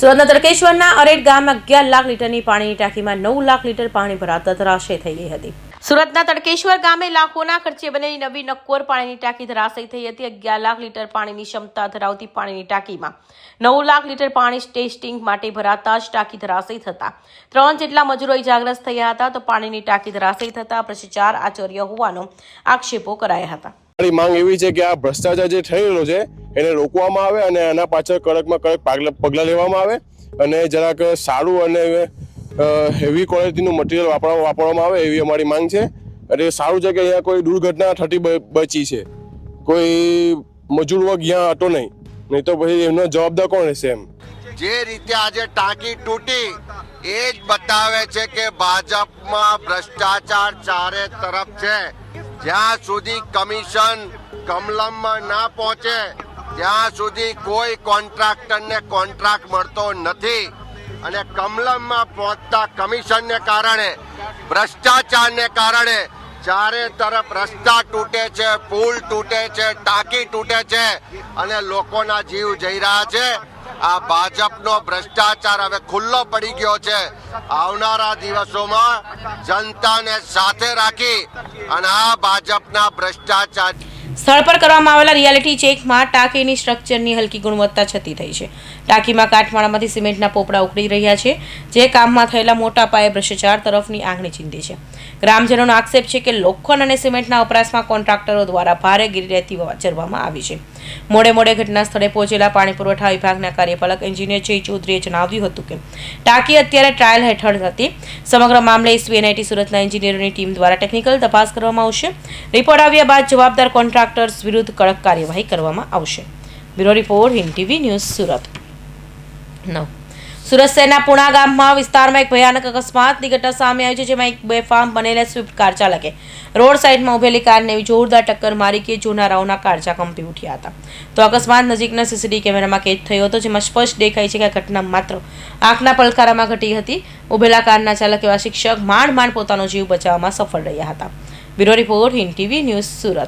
સુરતના તરકેશ્વરના અરેડ ગામ અગિયાર લાખ લીટરની પાણીની ટાંકીમાં નવ લાખ લીટર પાણી ભરાતા ધરાશય થઈ ગઈ હતી. સુરતના તડકેશ્વર ગામે લાખોના ખર્ચે બનેલી નવી નક્કોર પાણીની ટાંકી ધરાશય થઈ હતી. અગિયાર લાખ લીટર પાણીની ક્ષમતા ધરાવતી પાણીની ટાંકીમાં નવ લાખ લીટર પાણી ટેસ્ટિંગ માટે ભરાતા જ ટાંકી ધરાશય થતા. ત્રણ જેટલા મજૂરો ઇજાગ્રસ્ત થયા હતા તો પાણીની ટાંકી ધરાશય થતા ભ્રષ્ટાચાર આચર્ય હોવાનો આક્ષેપો કરાયા હતા. મારી માંગ એવી છે કે આ ભ્રષ્ટાચાર જે થઈ રહ્યો છે એને રોકવામાં આવે અને એના પાછળ કડકમાં કડક પાગલા- લેવામાં આવે અને જરાક સારું અને હેવી ક્વોલિટીનું મટીરિયલ વાપરવા વાપરવામાં આવે એવી અમારી માંગ છે. અને સારું છે કે અહીંયા કોઈ દુર્ઘટના થતી બચી છે. કોઈ મજૂર વર્ગ અહીંયા હતો નહીં. નહીં તો પછી એમનો જવાબદાર કોણ રહેશે એમ? જે રીતે આજે ટાંકી તૂટી, એ જ બતાવે છે કે ભાજપમાં ભ્રષ્ટાચાર ચારે તરફ છે. જ્યાં સુધી કમિશન કમલમમાં ના પહોંચે ત્યાં સુધી કોઈ કોન્ટ્રાક્ટરને કોન્ટ્રાક્ટ મળતો નથી અને કમલમમાં પહોંચતા કમિશનને કારણે, ભ્રષ્ટાચારને કારણે ચારે તરફ રસ્તા તૂટે છે, પુલ તૂટે છે, ટાંકી તૂટે છે અને લોકોના જીવ જઈ રહ્યા છે. આ ભાજપનો ભ્રષ્ટાચાર હવે ખુલ્લો પડી ગયો છે. આવનારા દિવસોમાં જનતાને સાથે રાખી અને આ ભાજપના ભ્રષ્ટાચાર સ્થળ પર કરવામાં આવેલા રિયાલિટી ચેકમાં ટાંકીની સ્ટ્રક્ચરની હલકી ગુણવત્તા છતી થઈ છે. ટાંકીમાં કાટમાળામાંથી સિમેન્ટના પોપડા ઉકળી રહ્યા છે, જે કામમાં થયેલા મોટા પાયે ભ્રષ્ટાચાર તરફની આંગણી ચીંધે છે. ગ્રામજનોનો આક્ષેપ છે કે લોખંડ અને સિમેન્ટના વપરાશમાં કોન્ટ્રાક્ટરો દ્વારા ભારે ગિરિરેતી ચરવામાં આવી છે. મોડે મોડે ઘટના સ્થળે પહોંચેલા પાણી પુરવઠા વિભાગના કાર્યપાલક એન્જિનિયર જય ચૌધરીએ જણાવ્યું હતું કે, ટાંકી અત્યારે ટ્રાયલ હેઠળ હતી. સમગ્ર મામલે એસવીએનઆઈટી સુરતના એન્જિનિયરોની ટીમ દ્વારા ટેકનિકલ તપાસ કરવામાં આવશે. રિપોર્ટ આવ્યા બાદ જવાબદાર કોન્ટ્રાક્ટર્સ વિરુદ્ધ કડક કાર્યવાહી કરવામાં આવશે. Bureau report Hind TV news Surat. નવ. સુરત શહેરના પુણા ગામમાં વિસ્તારમાં એક ભયાનક અકસ્માતની ઘટના સામે આવી છે, જેમાં એક બેફામ બનેલા સ્વિફ્ટ કાર ચાલકે રોડ સાઈડમાં ઉભેલી કારને જોરદાર ટક્કર મારી કે જોનારાઓના કાળજા કંપી ઉઠ્યા હતા. તો અકસ્માત નજીકના સીસીટીવી કેમેરામાં કેદ થયો હતો, જેમાં સ્પષ્ટ દેખાય છે કે આ ઘટના માત્ર આંખના પલકારામાં ઘટી હતી. ઉભેલા કારના ચાલક એવા શિક્ષક માંડ માંડ પોતાનો જીવ બચાવવામાં સફળ રહ્યા હતા. Bureau report Hind TV news Surat.